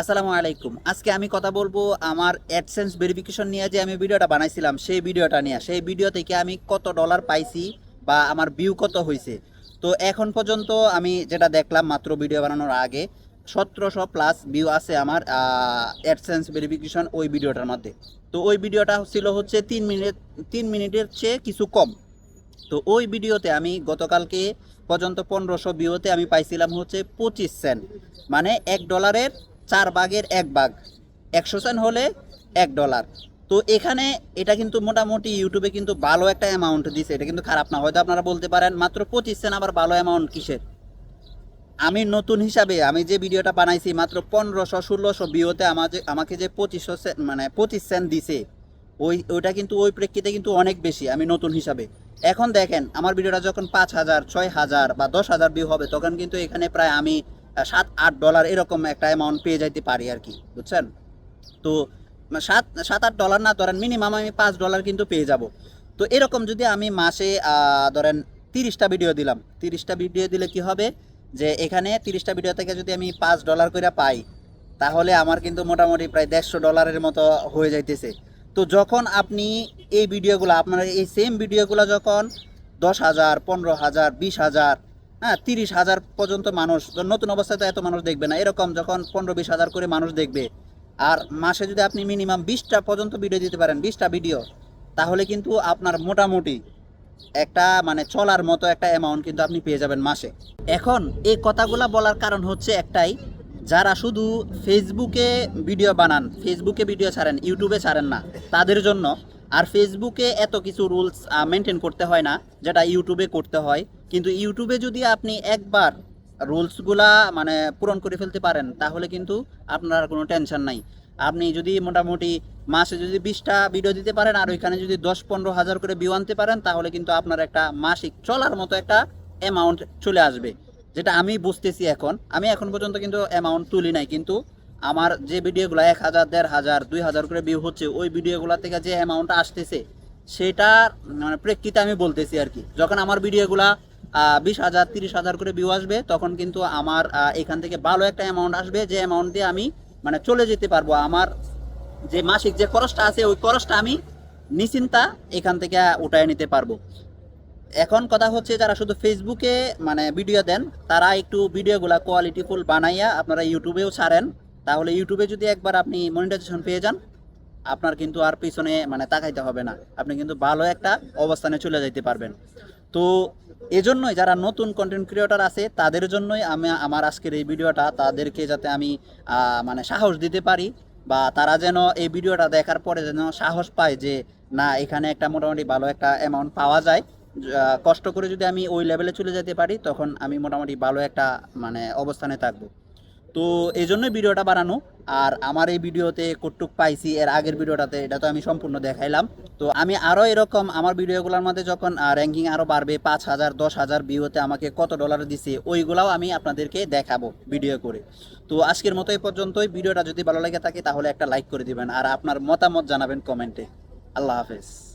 আসসালামু আলাইকুম। আজকে আমি কথা বলব আমার অ্যাডসেন্স ভেরিফিকেশন নিয়ে যে আমি ভিডিওটা বানাইছিলাম, সেই ভিডিওটা নিয়ে। সেই ভিডিও থেকে আমি কত ডলার পাইছি বা আমার ভিউ কত হয়েছে তো এখন পর্যন্ত আমি যেটা দেখলাম মাত্র ভিডিও বানানোর আগে, সতেরোশো প্লাস ভিউ আছে আমার অ্যাডসেন্স ভেরিফিকেশন ওই ভিডিওটার মধ্যে। তো ওই ভিডিওটা ছিল হচ্ছে তিন মিনিট, তিন মিনিটের চেয়ে কিছু কম। তো ওই ভিডিওতে আমি গতকালকে পর্যন্ত পনেরোশো ভিউতে আমি পাইছিলাম হচ্ছে পঁচিশ সেন্ট মানে এক ডলারের চার বাঘের এক বাঘ একশো সেন্ট হলে এক ডলার। তো এখানে এটা কিন্তু মোটামুটি ইউটিউবে কিন্তু ভালো একটা অ্যামাউন্ট দিছে। এটা কিন্তু খারাপ না, হয়তো আপনারা বলতে পারেন মাত্র পঁচিশ সেন্ট আবার ভালো অ্যামাউন্ট কিসের? আমি নতুন হিসাবে আমি যে ভিডিওটা বানাইছি মাত্র পনেরোশো, ষোলোশো ভিউতে আমাকে আমাকে যে পঁচিশশো সেন্ট মানে পঁচিশ সেন্ট দিছে, ওই ওইটা কিন্তু ওই প্রেক্ষিতে কিন্তু অনেক বেশি আমি নতুন হিসাবে। এখন দেখেন, আমার ভিডিওটা যখন পাঁচ হাজার, ছয় হাজার বা দশ হাজার ভিউ হবে, তখন কিন্তু এখানে প্রায় আমি সাত, আট ডলার এরকম একটা অ্যামাউন্ট পেয়ে যাইতে পারি আর কি, বুঝছেন? তো, সাত সাত, আট ডলার না, ধরেন মিনিমাম আমি পাঁচ ডলার কিন্তু পেয়ে যাব। তো এরকম যদি আমি মাসে ধরেন তিরিশটা ভিডিও দিলাম, তিরিশটা ভিডিও দিলে কি হবে? যে এখানে তিরিশটা ভিডিও থেকে যদি আমি পাঁচ ডলার করে পাই, তাহলে আমার কিন্তু মোটামুটি প্রায় দেড়শো ডলারের মতো হয়ে যাইতেছে। তো যখন আপনি এই ভিডিওগুলো আপনার এই সেম ভিডিওগুলো যখন দশ হাজার, পনেরো হাজার, বিশ হাজার হ্যাঁ তিরিশ হাজার পর্যন্ত মানুষ নতুন অবস্থায় তো এত মানুষ দেখবে না। এরকম যখন পনেরো বিশ হাজার করে মানুষ দেখবে, আর মাসে যদি আপনি মিনিমাম বিশটা পর্যন্ত ভিডিও দিতে পারেন, বিশটা ভিডিও তাহলে কিন্তু আপনার মোটামুটি একটা মানে চলার মতো একটা অ্যামাউন্ট কিন্তু আপনি পেয়ে যাবেন মাসে। এখন এই কথাগুলা বলার কারণ হচ্ছে একটাই, যারা শুধু ফেসবুকে ভিডিও বানান ফেসবুকে ভিডিও ছাড়েন ইউটিউবে ছাড়েন না, তাদের জন্য, আর ফেসবুকে এত কিছু রুলস মেনটেন করতে হয় না, যেটা ইউটিউবে করতে হয় কিন্তু ইউটিউবে যদি আপনি একবার রুলসগুলা মানে পূরণ করে ফেলতে পারেন, তাহলে কিন্তু আপনার কোনো টেনশন নাই। আপনি যদি মোটামুটি মাসে যদি বিশটা ভিডিও দিতে পারেন আর ওইখানে যদি দশ পনেরো হাজার করে ভিউ আনতে পারেন, তাহলে কিন্তু আপনার একটা মাসিক চলার মতো একটা অ্যামাউন্ট চলে আসবে। যেটা আমি বুঝতেছি এখন, আমি এখন পর্যন্ত কিন্তু অ্যামাউন্ট তুলি নাই, কিন্তু আমার যে ভিডিওগুলো এক হাজার, দেড় হাজার, দুই হাজার করে ভিউ হচ্ছে, ওই ভিডিওগুলো থেকে যে অ্যামাউন্ট আসতেছে, সেটার মানে প্রেক্ষিতে আমি বলতেছি আর কি। যখন আমার ভিডিওগুলা বিশ হাজার, তিরিশ হাজার করে ভিউ আসবে। তখন কিন্তু আমার এখান থেকে ভালো একটা অ্যামাউন্ট আসবে, যে অ্যামাউন্ট দিয়ে আমি মানে চলে যেতে পারব। আমার যে মাসিক যে খরচটা আছে, ওই খরচটা আমি নিশ্চিন্তা এখান থেকে উঠায় নিতে পারব। এখন কথা হচ্ছে, যারা শুধু ফেসবুকে মানে ভিডিও দেন, তারা একটু ভিডিওগুলা কোয়ালিটিফুল বানাইয়া আপনারা ইউটিউবেও ছাড়েন। তাহলে ইউটিউবে যদি একবার আপনি মনিটাইজেশন পেয়ে যান, আপনার কিন্তু আর পিছনে মানে তাকাইতে হবে না। আপনি কিন্তু ভালো একটা অবস্থানে চলে যাইতে পারবেন। তো এজন্যই যারা নতুন কন্টেন্ট ক্রিয়েটার আছে, তাদের জন্যই আমি আমার আজকের এই ভিডিওটা, তাদেরকে যাতে আমি মানে সাহস দিতে পারি বা তারা যেন এই ভিডিওটা দেখার পরে যেন সাহস পায় যে, না, এখানে একটা মোটামুটি ভালো একটা অ্যামাউন্ট পাওয়া যায়। কষ্ট করে যদি আমি ওই লেভেলে চলে যেতে পারি, তখন আমি মোটামুটি ভালো একটা মানে অবস্থানে থাকব। তো এই জন্যই ভিডিওটা বানানো। আর আমার এই ভিডিওতে কটুক পাইছি, এর আগের ভিডিওটাতে, এটা তো আমি সম্পূর্ণ দেখাইলাম। তো আমি আরও এরকম আমার ভিডিওগুলোর মধ্যে যখন র্যাঙ্কিং আরও বাড়বে, পাঁচ হাজার, দশ হাজার ভিউতে আমাকে কত ডলার দিছে, ওইগুলাও আমি আপনাদেরকে দেখাবো ভিডিও করে। তো আজকের মতো এই পর্যন্তই। ভিডিওটা যদি ভালো লাগে থাকে, তাহলে একটা লাইক করে দিবেন। আর আপনার মতামত জানাবেন কমেন্টে। আল্লাহ হাফেজ।